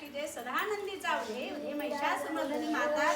की जय सदानंदी जाऊ उधे महिषासुरमर्दिनी माता